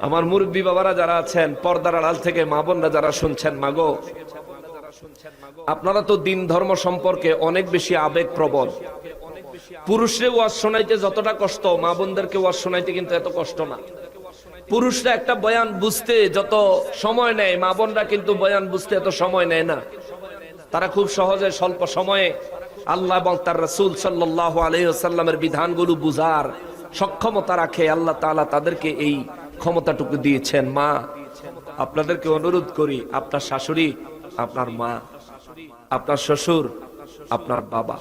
আমার মুরব্বী বাবারা যারা আছেন, পর্দার আড়াল থেকে মা বোনরা যারা শুনছেন, মাগো, আপনারা তো দিন ধর্ম সম্পর্কে অনেক বেশি আবেগ প্রবল পুরুষরে ওয়াজ শোনাইতে যতটা কষ্ট, মা বোনদেরকে ওয়াজ শোনাইতে কিন্তু এত কষ্ট না। পুরুষরা একটা বয়ান বুঝতে যত সময় নেয়, মা বোনরা কিন্তু বয়ান বুঝতে এত সময় নেয় না। তারা খুব সহজে স্বল্প সময়ে আল্লাহ এবং তার রসুল সাল্লাহ আলহিহাল্লামের বিধানগুলো বুঝার সক্ষমতা রাখে। আল্লাহ তাআলা তাদেরকে এই ক্ষমতাটুকু দিয়েছেন মা। আপনাদেরকে অনুরোধ করি, আপনার শাশুড়ি, আপনার মা, আপনার শ্বশুর, আপনার বাবা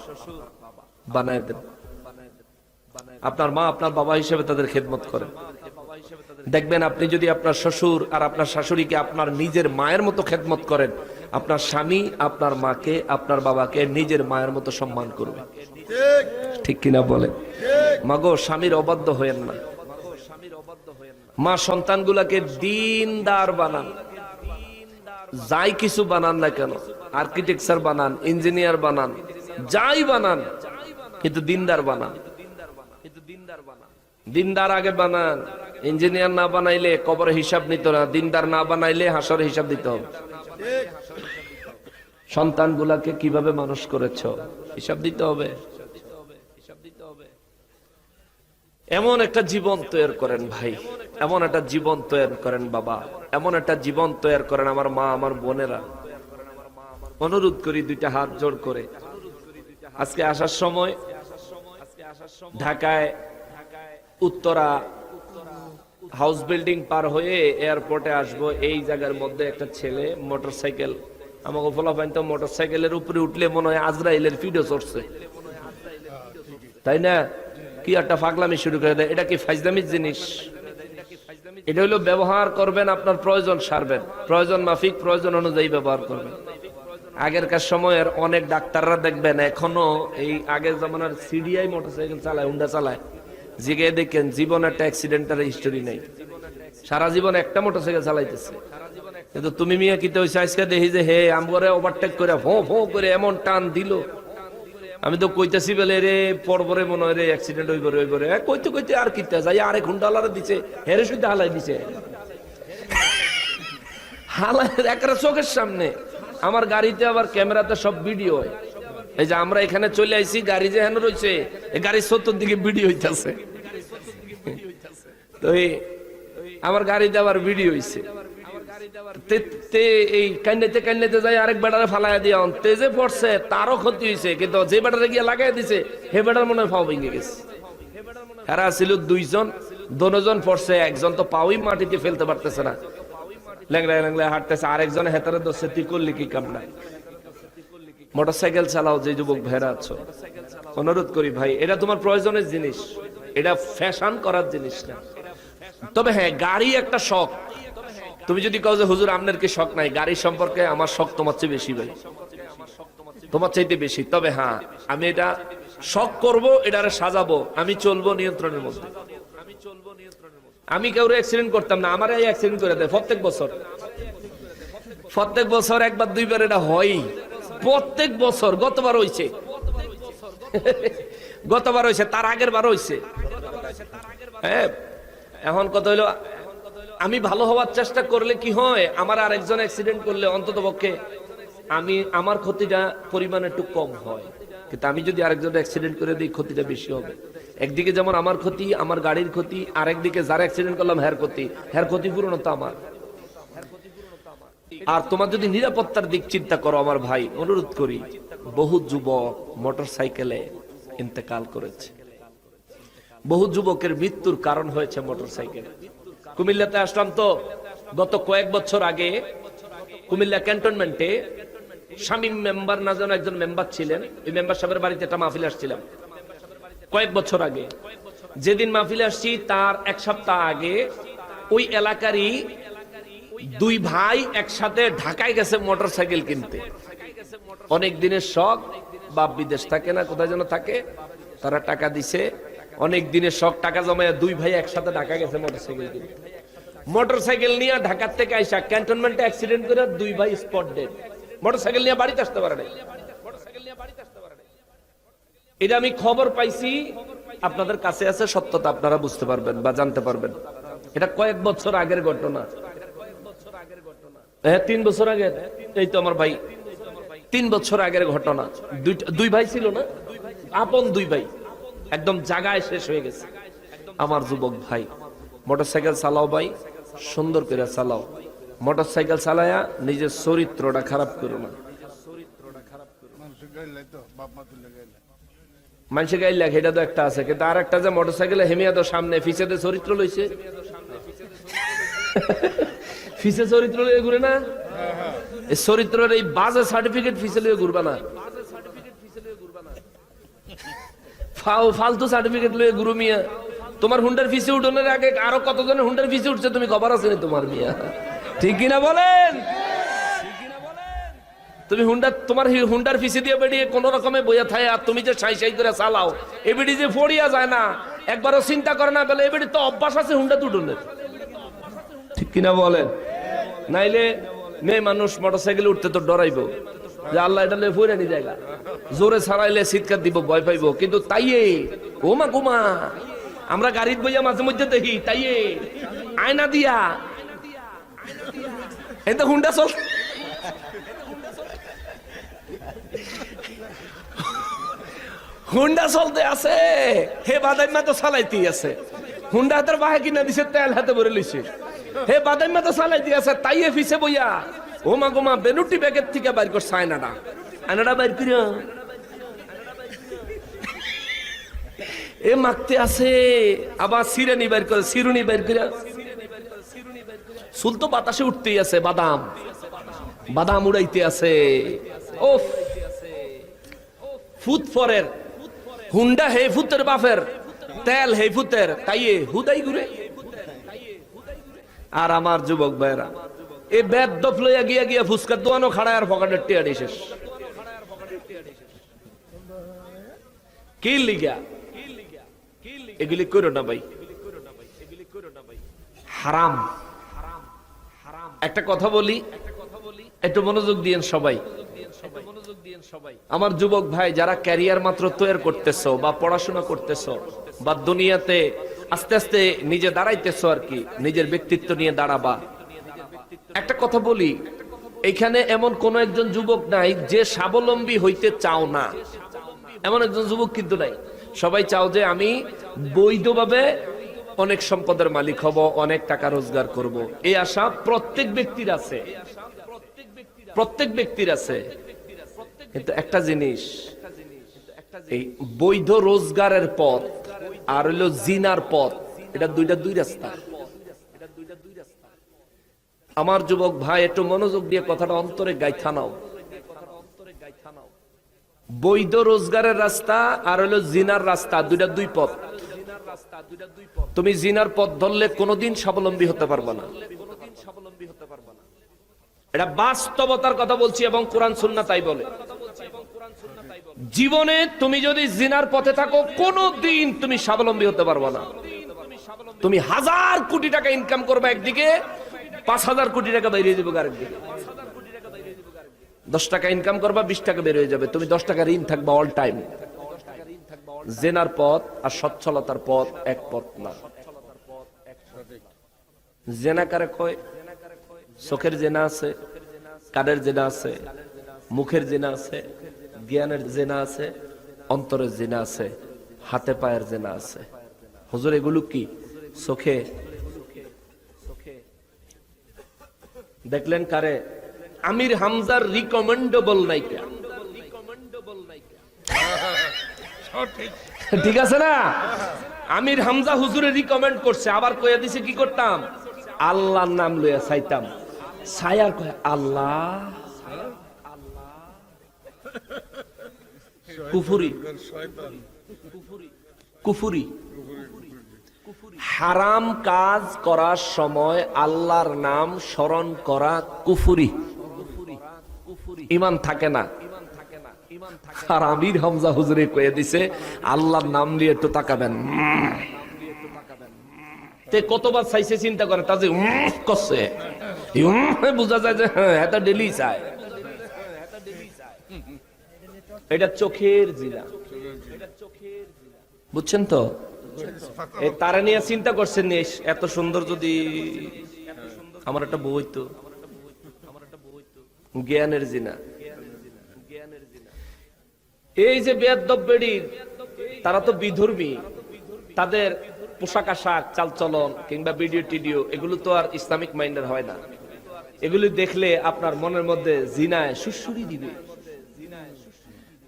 বানায় দেন। আপনার মা, আপনার বাবা হিসেবে তাদের খেদমত করেন। দেখবেন আপনি যদি আপনার শ্বশুর আর আপনার শাশুড়িকে আপনার নিজের মায়ের মতো খেদমত করেন, আপনার স্বামী আপনার মাকে, আপনার বাবাকে নিজের মায়ের মতো সম্মান করবে। ঠিক কিনা বলেন? মাগো, স্বামীর অবাধ্য হয়েন না। মা সন্তানগুলাকে দিনদার বানান। যাই কিছু বানান না কেন আর্কিটেকচার বানান ইঞ্জিনিয়ার বানান, যাই বানান, কিন্তু দিনদার বানান। দিনদার আগে বানান ইঞ্জিনিয়ার না বানাইলে কবর হিসাব নিত না, দিনদার না বানাইলে হাসর হিসাব দিতে। হবে সন্তানগুলাকে কীভাবে মানুষ করেছ? হিসাব দিতে হবে। এমন একটা জীবন তৈরি করেন ভাই, এমন একটা জীবন তৈরি করেন বাবা, এমন একটা জীবন তৈরি করেন আমার মা, আমার বোনেরা। অনুরোধ করি দুইটা হাত জোড় করে। আজকে আসার সময় ঢাকায় উত্তরা হাউস বিল্ডিং পার হয়ে এয়ারপোর্টে আসব। এই জায়গার মধ্যে একটা ছেলে মোটরসাইকেল, আমাকে ফলাফাইন তো মোটরসাইকেলের উপরে উঠলে মনে হয় আজরাইলের ফিডও চড়ছে। তাই না? কি একটা ফাগলামি শুরু করে দেয়? এটা কি ফাইজলামির জিনিস? এটা হলো ব্যবহার করবেন, আপনার প্রয়োজন সারবেন। প্রয়োজন মাফিক, প্রয়োজন অনুযায়ী ব্যবহার করবেন। আগেরকার সময়ের অনেক ডাক্তাররা দেখবেন, এখনও এই আগের জমানার সিডিআই মোটরসাইকেল চালায়, হুন্ডা চালায়। জিগে দেখেন, জীবন একটা অ্যাক্সিডেন্টের হিস্টোরি নেই। সারা জীবন একটা মোটরসাইকেল চালাইতেছে। কিন্তু তুমি মিয়া কিতে হইছে? আজকে দেখি যে, হে আমগরে ওভারটেক করে ফো ফো করে এমন টান দিল। আমি তো কইতাছি বলে, রে পরপরে মনে হয় রে অ্যাক্সিডেন্ট হইব রে হইব রে কইতে কইতে আর কিতা যাই আরেক ঘণ্টা আলাদা দিছে, হেরে শুদ্ধ হালাই দিছে। হালাই একটা চোখের সামনে। আমার গাড়িতে আবার ক্যামেরাতে সব ভিডিও হয়। এই যে আমরা এখানে চলে আইছি, গাড়ি যে হেন রয়েছে এই গাড়ির সত্তর দিকে ভিডিও হইতাছে। তো আমার গাড়িতে আবার ভিডিও হইছে। হাঁটতেছে, আরেকজন হেতারে দোষে তুই করলি কি কাম মোটরসাইকেল চালাও, যে যুবক ভেড়া আছো। অনুরোধ করি ভাই, এটা তোমার প্রয়োজনের জিনিস। এটা ফ্যাশন করার জিনিস না। তবে হ্যাঁ গাড়ি একটা শখ। তুমি যদি কাউ যে, হুজুর, আপনার কি শখ নাই? গাড়ি সম্পর্কে আমার শখ তোমার চেয়ে বেশি ভাই। তোমার চাইতে বেশি। তবে হ্যাঁ আমি এটা শখ করব, এটারে সাজাবো। আমি চলবো নিয়ন্ত্রণের মধ্যে। আমি কেউ অ্যাক্সিডেন্ট করতাম না, আমার এই অ্যাক্সিডেন্ট করে দেয় প্রত্যেক বছর। প্রত্যেক বছর একবার, দুইবার এটা হয় প্রত্যেক বছর, গতবার হইছে। গতবার হইছে, তার আগের বার হইছে। হ্যাঁ এখন কথা হইল আমি ভালো হওয়ার চেষ্টা করলে কি হয়? আমার আরেকজন অ্যাক্সিডেন্ট করলে অন্তত পক্ষে আমি, আমার ক্ষতিটা পরিমাণ একটু কম হয়। কিন্তু আমি যদি আরেকজন অ্যাক্সিডেন্ট করে দিই, ক্ষতিটা বেশি হবে। একদিকে যেমন আমার ক্ষতি, আমার গাড়ির ক্ষতি, আরেকদিকে যার অ্যাক্সিডেন্ট করলাম হ্যার ক্ষতি। হ্যার ক্ষতিপূরণ তো আমার। আর তোমার যদি নিরাপত্তার দিক চিন্তা করো, আমার ভাই, অনুরোধ করি, বহু যুবক মোটর সাইকেলে ইন্তেকাল করেছে। বহু যুবকের মৃত্যুর কারণ হয়েছে মোটর সাইকেল কুমিল্লাতে আসলাম তো গত কয়েক বছর আগে কুমিল্লা ক্যান্টনমেন্টে স্বামী মেম্বার না যেন একজন মেম্বার ছিলেন, ওই মেম্বার সাহেবের বাড়িতে একটা মাহফিল আসছিলাম। কয়েক বছর আগে। যেদিন মাহফিলে আসছি, তার এক সপ্তাহ আগে ওই এলাকারই দুই ভাই একসাথে ঢাকায় গেছে মোটর সাইকেল কিনতে। অনেক দিনের শখ, বাপ বিদেশ থাকে না, কোথায় যেন থাকে, তারা টাকা দিছে। অনেক দিনের শখ, টাকা জমায় দুই ভাই একসাথে ঢাকা গেছে মোটর সাইকেল কিনতে মোটর সাইকেল নিয়ে ঢাকার থেকে আইসা ক্যান্টনমেন্টে অ্যাক্সিডেন্ট করে দুই ভাই স্পট ডেড মোটর সাইকেল নিয়ে বাড়িতে আসতে পারে নাই। এটা আমি খবর পাইছি, আপনাদের কাছে আছে সত্যতা, আপনারা বুঝতে পারবেন বা জানতে পারবেন। এটা কয়েক বছর আগের ঘটনা। হ্যাঁ তিন বছর আগের, এই তো আমার ভাই। তিন বছর আগের ঘটনা। দুই ভাই ছিল না? আপন দুই ভাই। একদম জাগায় শেষ হয়ে গেছে। আমার যুবক ভাই, মোটরসাইকেল চালাও ভাই, সুন্দর করে চালাও। মোটরসাইকেল চালায়া নিজের চরিত্রটা খারাপ করো না। মানুষের লেখা, এটা তো একটা আছে, কিন্তু আর একটা যে মোটরসাইকেলে হেমিয়া তো সামনে চরিত্র লইছে। ফিসে চরিত্র লইয়ে ঘুরে না? চরিত্রের এই বাজে সার্টিফিকেট ফিসে লইয়ে ঘুরবা না। ফাও- ফালতু সার্টিফিকেট লইয়ে গুরু মিয়া, তোমার হুন্ডার ফিসে উঠোনের আগে আরও কতজনের হুন্ডার ফিসে উঠছে তুমি খবর আছে তোমার মিয়া? ঠিক কিনা বলেন? তুমি হুন্ডা তোমার হুন্ডার ফিসে দিয়ে বেরিয়ে কোন রকমে বইয়া থাকে আর তুমি যে সাই সাই করে চালাও, এবিডি যে ফড়িয়া যায় না, একবারও চিন্তা করে না বলে এবিডি তো অভ্যাস আছে হুন্ডা তুটনের ঠিক কিনা বলেন? নাইলে মেয়ে মানুষ মোটরসাইকেলে উঠতে তো ডরাইবো। যে আল্লাহ এটা লে ফুরে নি জায়গা জোরে ছাড়াইলে চিৎকার দিব, ভয় পাইবো। কিন্তু তাইয়ে, ওমা কুমা, আমরা গাড়ির বইয়া মাঝে মধ্যে দেখি, তাইয়ে, আয়না দিয়া। এই তো হুন্ডা চল। হুন্ডা চলতে আছে। হে বাদাইমা তো চালাইতেই আছে। হুন্ডা হাতের বাহে কিনা দিছে, তেল হাতে ভরে লইছে। হে বাদাইমা তো চালাইতে আছে, তাইয়ে ফিসে বইয়া। ও মা গোমা বেনুটি ব্যাগের থেকে বাইর করছে আয়নাটা। আয়নাটা বাইর করিয়া এ মাখতে আছে, আবার সিরানি বাইর করে, সিরুনি বাইর করিয়া। চুল তো বাতাসে উঠতেই আছে, বাদাম। বাদাম উড়াইতে আছে। ওফ। ফুট ফরের। হুন্ডা হে ফুতের বাফের। তেল হে ফুতের। তাইয়ে হুদাই ঘুরে। আর আমার যুবক ভাইরা এই বেদ দফ লইয়া গিয়া গিয়া ফুসকার দোয়ানো খাড়ায় আর পকেটের টিয়াডি শেষ। কি লিগা? এগুলি করো না ভাই। হারাম। একটা কথা বলি, একটু মনোযোগ দিয়েন সবাই। আমার যুবক ভাই, যারা ক্যারিয়ার মাত্র তৈরি করতেছো বা পড়াশোনা করতেছো বা দুনিয়াতে আস্তে আস্তে নিজে দাঁড়াইতেছো আর কি, নিজের ব্যক্তিত্ব নিয়ে দাঁড়াবা। একটা কথা বলি এখানে এমন কোন একজন যুবক নাই যে স্বাবলম্বী হইতে চাও না। এমন একজন যুবক কিন্তু নাই। সবাই চাও যে আমি বৈধভাবে অনেক সম্পদের মালিক হব, অনেক টাকা রোজগার করব। এই আশা প্রত্যেক ব্যক্তির আছে। প্রত্যেক ব্যক্তির আছে। কিন্তু একটা জিনিস, এই বৈধ রোজগারের পথ আর হইল জিনার পথ, এটা দুইটা দুই রাস্তা। আমার যুবক ভাই, একটু মনোযোগ দিয়ে কথাটা অন্তরে গাইথা নাও। বৈধ রোজগারের রাস্তা আর হলো জিনার রাস্তা, দুইটা দুই পথ। তুমি জিনার পথ ধরলে কোনোদিন স্বাবলম্বী হতে পারবে না। এটা বাস্তবতার কথা বলছি এবং কোরআন সুন্না তাই বলে। জীবনে তুমি যদি জিনার পথে থাকো কোনো দিন তুমি স্বাবলম্বী হতে পারবে না। তুমি হাজার কোটি টাকা ইনকাম করবে একদিকে পাঁচ হাজার কোটি টাকা বেরিয়ে যাবে আরেকদিকে দশ টাকা ইনকাম করবা, বিশ টাকা বের হয়ে যাবে। তুমি দশ টাকা ঋণ থাকবা অল টাইম জেনার পথ আর সচ্ছলতার পথ এক পথ না। জেনা কারে কয়? চোখের জেনা আছে, কানের জেনা আছে, মুখের জেনা আছে, জ্ঞানের জেনা আছে, অন্তরের জেনা আছে, হাতে পায়ের জেনা আছে। হুজুর, এগুলো কি? চোখে দেখলেন কারে? আমির হামজার রিকমেন্ডেবল সঠিক। ঠিক আছে না? আমির হামজা হুজুরে রিকমেন্ড করছে আবার কইয়া দিছে কি করতাম? আল্লাহর নাম লইয়া চাইতাম। ছায়ার কয় আল্লাহ? কুফুরি। শয়তান। কুফুরি। হারাম কাজ করার সময় আল্লাহর নাম স্মরণ করা কুফুরি। ইমান থাকে না। আর আমির হামজা হুজুরে কয়ে দিছে আল্লাহর নাম নিয়ে একটু তাকাবেন। তে কতবার চাইছে চিন্তা করে তা যে করছে। বোঝা যায় যে হ্যাঁ এটা ডেলি চায়। এটা চোখের জিনা বুঝছেন তো? তারা নিয়ে চিন্তা করছেন এত সুন্দর যদি আমার একটা বই তো জ্ঞানের জিনা। এই যে বেয়াদব তারা তো বিধর্মী। তাদের পোশাক আশাক, চালচলন কিংবা ভিডিও টিডিও, এগুলো তো আর ইসলামিক মাইন্ডের হয় না। এগুলি দেখলে আপনার মনের মধ্যে জিনায় সুসুরি দিবে।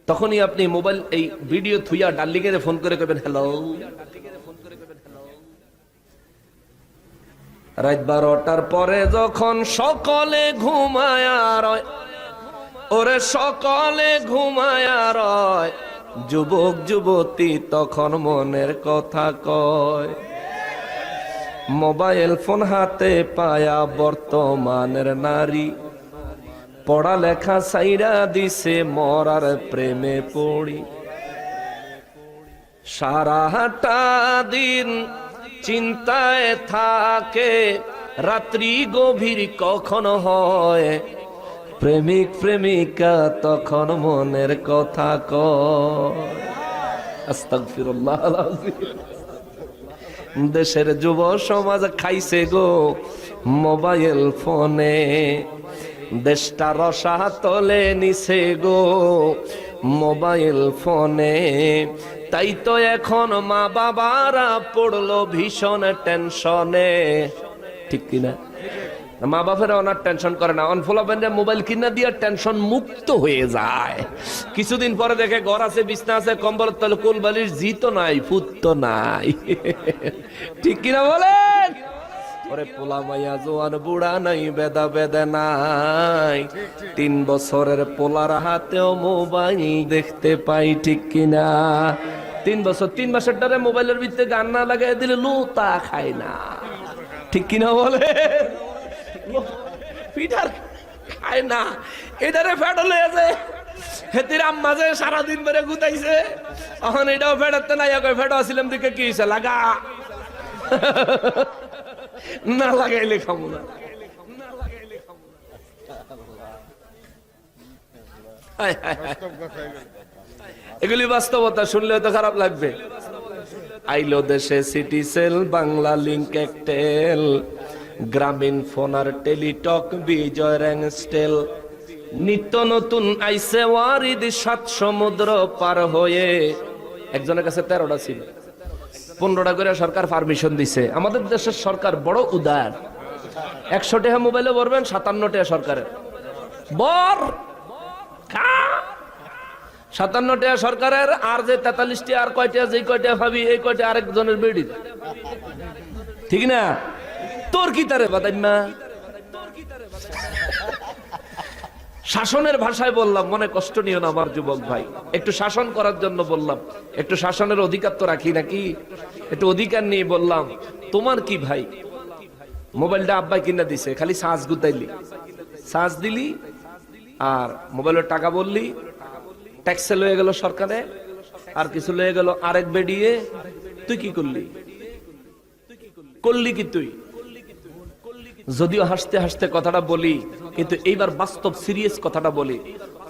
তখনই আপনি মোবাইল এই ভিডিও থুইয়া ডার্লিংয়ে ফোন করে করবেন হ্যালো। রাত বারোটার পরে যখন সকলে ঘুমায় রয়, ওরে সকলে ঘুমায় রয়, যুবক যুবতী তখন মনের কথা কয়, মোবাইল ফোন হাতে পায়া বর্তমানের নারী। পড়ালেখা সাইরা দিছে মরার প্রেমে পড়ি। সারাটা দিন চিন্তায় থাকে, রাত্রি গভীর কখন হয়? প্রেমিক প্রেমিকা তখন মনের কথা আল-আযীম। দেশের যুব সমাজ খাইছে গো মোবাইল ফোনে। দেশটা রসা তলে নিছে গো মোবাইল ফোনে। তাই তো এখন মা বাবারা পড়ল ভীষণ টেনশনে। ঠিক কিনা? মা বাপেরা ওনার টেনশন করে না অনফলাবেন মোবাইল কিনা দিয়ে টেনশন মুক্ত হয়ে যায়। কিছুদিন পরে দেখে ঘর আছে, বিছনা আছে কম্বল তলে কোল বালিশ, জিত নাই ফুত নাই। ঠিক কিনা বলেন? ওরে পোলা মাইয়া, জোয়ান বুড়া নাই, বেদা বেদা নাই। তিন বছরের পোলার হাতেও মোবাইল দেখতে পাই ঠিক কিনা। তিন বছর, তিন মাসের ডরে মোবাইলের ভিতরে গান না লাগাই দিলে লুতা খায় না। ঠিক কিনা বলে? পিঠার খায় না। এটারে ফ্যাট হলে আছে হেতির আম্মা যে সারাদিন ধরে গুতাইছে এখন এটাও ফেটাতে নাই ফেটো আসিলাম দিকে কি লাগা। না লাগাইলে খাব না। এগুলো। বাস্তবতা, শুনলে তো খারাপ লাগবে। আইলো দেশে city sell Bangla link Aktel. গ্রামীণ ফোন আর টেলিটক, বিজয় র্যাংস্টেল নিত্য নতুন আইসে ওয়ারিদ সাত সমুদ্র পার হয়ে। একজনের কাছে তেরোটা ছিল। পনেরোটা করে সরকার পারমিশন দিছে। আমাদের দেশের সরকার বড় উদার। একশো টাকা মোবাইলে ভরবেন, সাতান্ন টাকা সরকারের। বর! সাতান্ন টাকা সরকারের, আর যে তেতাল্লিশটি আর কয়টা যে কয়টা ভাবি, এই কয়টা আরেকজনের বেড়ি। ঠিক না? তোর কি তারে বাদাইমা শাসনের ভাষায় বললাম, মনে কষ্ট নিও না আমার যুবক ভাই। একটু শাসন করার জন্য বললাম, একটু শাসনের অধিকার তো রাখি নাকি? একটু অধিকার নিয়ে বললাম, তোমার কি ভাই? মোবাইলটা আব্বাই কিনা দিছে, খালি সাজ গুতাইলি। সাজ দিলি, আর মোবাইলের টাকা বললি ট্যাক্সে লয়ে গেল সরকারে, আর কিছু লয়ে গেল আরেক বেডিয়ে। তুই কি করলি? করলি কি তুই? যদিও হাসতে হাসতে কথাটা বলি কিন্তু এইবার বাস্তব সিরিয়াস কথাটা বলি।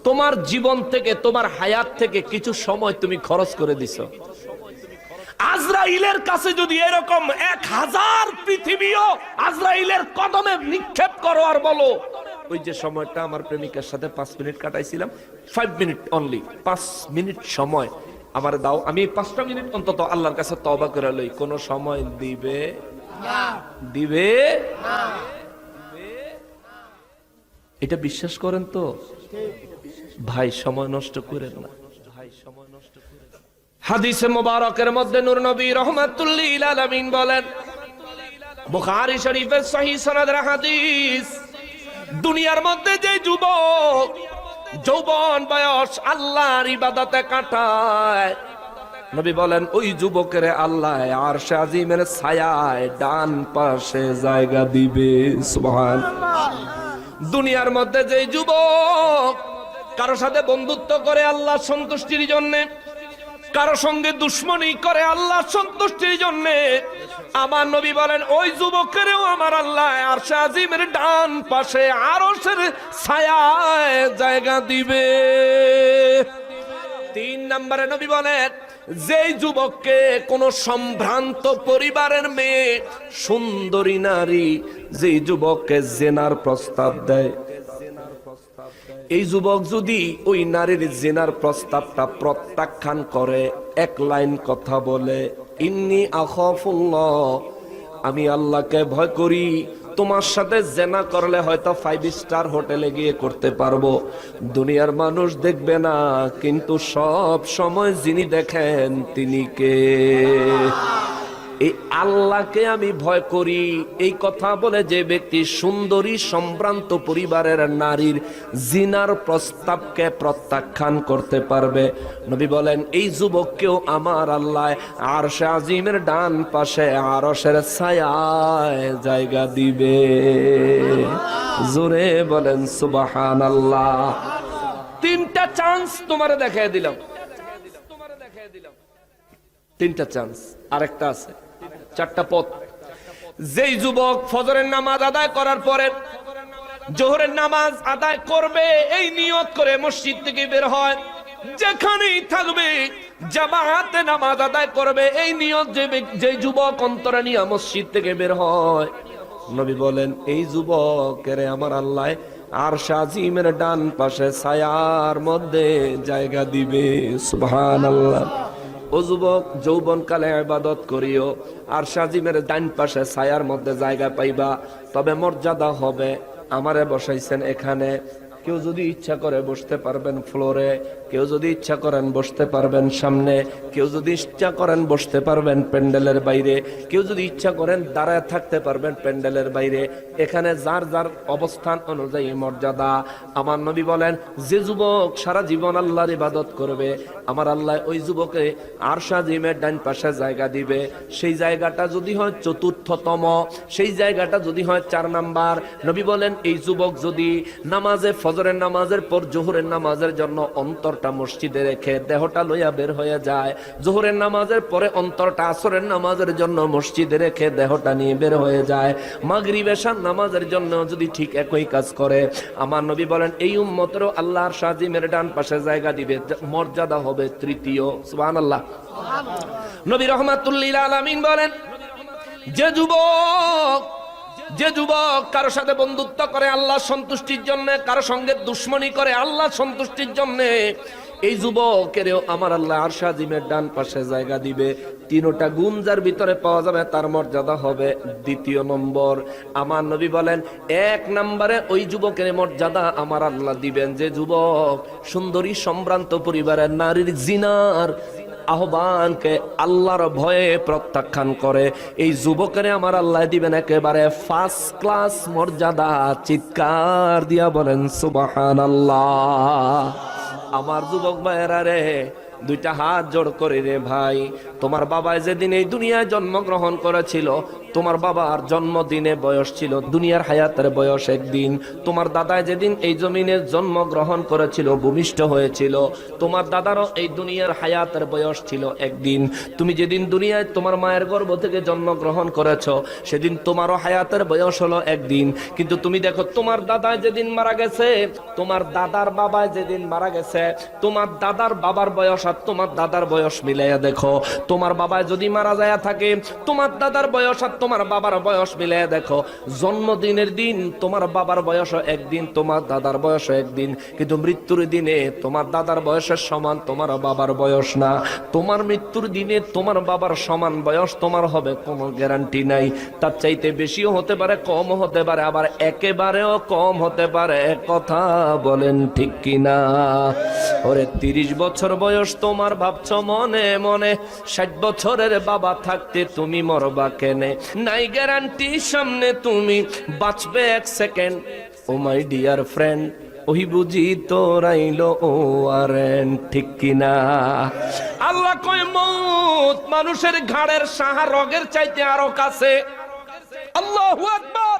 তোমার জীবন থেকে তোমার হায়াত থেকে কিছু সময় তুমি খরচ করে দিছো। আজরাইলের কাছে যদি এরকম এক হাজার পৃথিবীও আজরাইলের কদমে নিক্ষেপ করো আর বলো ওই যে সময়টা আমার প্রেমিকার সাথে পাঁচ মিনিট কাটাইছিলাম ফাইভ মিনিট অনলি পাঁচ মিনিট সময়। আমার দাও আমি এই পাঁচটা মিনিট অন্তত আল্লাহর কাছে তবা করে লই। কোন সময় দিবে? দিবে? এটা বিশ্বাস করেন তো ভাই, সময় নষ্ট করেন না। হাদিসে মোবারকের মধ্যে নূর নবী রহমাতুল্লিল আলামিন বলেন, বুখারী শরীফের সহিহ সনদের হাদিস, দুনিয়ার মধ্যে যে যুবক, যৌবন বয়স আল্লাহর ইবাদতে কাটায়, নবী বলেন, ওই যুবকের আল্লাহ আর আজিমের ছায়ায় ডান পাশে জায়গা দিবে, সুবহান দুনিয়ার মধ্যে যে যুবক কারও সাথে বন্ধুত্ব করে আল্লাহ সন্তুষ্টির জন্যে, কারও সঙ্গে দুশ্মনী করে আল্লাহ সন্তুষ্টির জন্য, আমার নবী বলেন, ওই যুবকেরও আমার আল্লাহ আর আজিমের ডান পাশে আরও ছায়ায় জায়গা দিবে। তিন নম্বরে নবী বলেন, যেই যুবককে কোন সম্ভ্রান্ত পরিবারের মেয়ে সুন্দরী নারী যেই যুবককে জেনার প্রস্তাব দেয়। এই যুবক যদি ওই নারীর জেনার প্রস্তাবটা প্রত্যাখ্যান করে, এক লাইন কথা বলে, ইন্নি আখাফুল্লাহ, আমি আল্লাহকে ভয় করি, তোমার সাথে জেনা করলে হয়তো ফাইভ স্টার হোটেলে গিয়ে করতে পারব। দুনিয়ার মানুষ দেখবে না, কিন্তু সব সময় যিনি দেখেন তিনি কে? এই আল্লাহকে আমি ভয় করি। এই কথা বলে যে ব্যক্তি সুন্দরী, সম্ভ্রান্ত পরিবারের নারীর জিনার প্রস্তাবকে প্রত্যাখ্যান করতে পারবে। নবী বলেন, এই যুবককেও আমার আল্লাহ আর সে আজিমের ডান পাশে আরশের ছায়ায় জায়গা দিবে। জোরে বলেন সুবাহান আল্লাহ তিনটা চান্স তোমারে দেখাই দিলাম। তিনটা চান্স, আরেকটা আছে। চারটা পথ। যেই যুবক ফজরের নামাজ আদায় করার পরে জোহরের নামাজ আদায় করবে, এই নিয়ত করে মসজিদ থেকে বের হয়। যেখানেই থাকবে জামাতে নামাজ আদায় করবে, এই নিয়ত যে যে যুবক অন্তরে নিয়ে মসজিদ থেকে বের হয়। নবী বলেন, এই যুবকের আমার আল্লাহ আর সাজিমের ডান পাশে ছায়ার মধ্যে জায়গা দিবে। সুবহান আল্লাহ ও যুবক যৌবন কালে আবাদত করিও। আর সাজিমের ডান পাশে ছায়ার মধ্যে জায়গা পাইবা। তবে মর্যাদা হবে, আমারে বসাইছেন এখানে। কেউ যদি ইচ্ছা করে বসতে পারবেন ফ্লোরে, কেউ যদি ইচ্ছা করেন বসতে পারবেন সামনে, কেউ যদি ইচ্ছা করেন বসতে পারবেন প্যান্ডেলের বাইরে, কেউ যদি ইচ্ছা করেন দাঁড়ায় থাকতে পারবেন প্যান্ডেলের বাইরে। এখানে যার যার অবস্থান অনুযায়ী মর্যাদা। আমার নবী বলেন, যে যুবক সারা জীবন আল্লাহর ইবাদত করবে, আমার আল্লাহ ওই যুবকে আরশা জিমের ডান পাশে জায়গা দিবে। সেই জায়গাটা যদি হয় চতুর্থতম, সেই জায়গাটা যদি হয় চার নাম্বার। নবী বলেন, এই যুবক যদি নামাজে ফজরের নামাজের পর জোহরের নামাজের জন্য অন্তরটা মসজিদে রেখে দেহটা লইয়া বের হয়ে যায়। জোহরের নামাজের পরে অন্তরটা আসরের নামাজের জন্য মসজিদে রেখে দেহটা নিয়ে বের হয়ে যায়। মাগরিব এশার নামাজের জন্য যদি ঠিক একই কাজ করে আমার নবী বলেন এই উম্মতেরও আল্লাহর সাজিমের ডান পাশে জায়গা দিবে মর্যাদা হবে তৃতীয়। সুবহানাল্লাহ। নবী রহমাতুল্লিল আলামিন বলেন যে যুবক যে যুবক কারও সাথে বন্ধুত্ব করে আল্লাহ সন্তুষ্টির জন্য, কারও সঙ্গে দুশ্মনী করে আল্লাহ সন্তুষ্টির জন্য, এই যুবকেরও আমার আল্লাহ আর সাজিমের ডান পাশে জায়গা দিবে। তিনোটা গুণ যার ভিতরে পাওয়া যাবে, তার মর্যাদা হবে দ্বিতীয় নম্বর। আমার নবী বলেন, এক নম্বরে ওই যুবকের মর্যাদা আমার আল্লাহ দিবেন। যে যুবক সুন্দরী, সম্ভ্রান্ত পরিবারের নারীর জিনার আহ্বানকে আল্লাহর ভয়ে প্রত্যাখ্যান করে। এই যুবকের আমার আল্লাহ দিবেন একেবারে ফার্স্ট ক্লাস মর্যাদা, চিৎকার দিয়া বলেন সুবাহান আল্লাহ আমার যুবক ভাইয়েরা রে, দুইটা হাত জোড় করে রে ভাই। তোমার বাবা যেদিন এই দুনিয়ায় জন্মগ্রহণ করেছিল তোমার বাবার জন্মদিনে বয়স ছিল, দুনিয়ার হায়াতের বয়স একদিন। তোমার দাদা যেদিন এই জমিনে জন্মগ্রহণ করেছিল, ভূমিষ্ঠ হয়েছিল, তোমার দাদারও এই দুনিয়ার হায়াতের বয়স ছিল একদিন। তুমি যেদিন দুনিয়ায় তোমার মায়ের গর্ভ থেকে জন্মগ্রহণ করেছ, সেদিন তোমারও হায়াতের বয়স হলো একদিন। কিন্তু তুমি দেখো, তোমার দাদা যেদিন মারা গেছে, তোমার দাদার বাবা যেদিন মারা গেছে, তোমার দাদার বাবার বয়স আর তোমার দাদার বয়স মিলাইয়া দেখো। তোমার বাবা যদি মারা যায় থাকে, তোমার দাদার বয়স আর তোমার বাবার বয়স মিলাইয়া দেখো। জন্মদিনের দিন তোমার বাবার বয়স একদিন, তোমার দাদার বয়স একদিন। কিন্তু মৃত্যুর দিনে তোমার দাদার বয়সের সমান, তোমার বাবার বয়স না। তোমার মৃত্যুর দিনে তোমার বাবার সমান বয়স তোমার হবে, কোনো গ্যারান্টি নাই। তার চাইতে বেশিও হতে পারে, কমও হতে পারে, আবার একেবারেও কম হতে পারে। কথা বলেন ঠিক কিনা? ওরে, তিরিশ বছর বয়স তোমার, ভাবছ মনে মনে। ষাট বছরের বাবা থাকতে তুমি মরবা কেনে? নাই গ্যারান্টি সামনে তুমি বাঁচবে এক second oh my dear friend ওই বুঝি তোরাইল ও আরেন, ঠিক কিনা? আল্লাহ কয়, মত মানুষের ঘাড়ের সাহা রগের চাইতে আরও কাছে। আল্লাহু আকবার।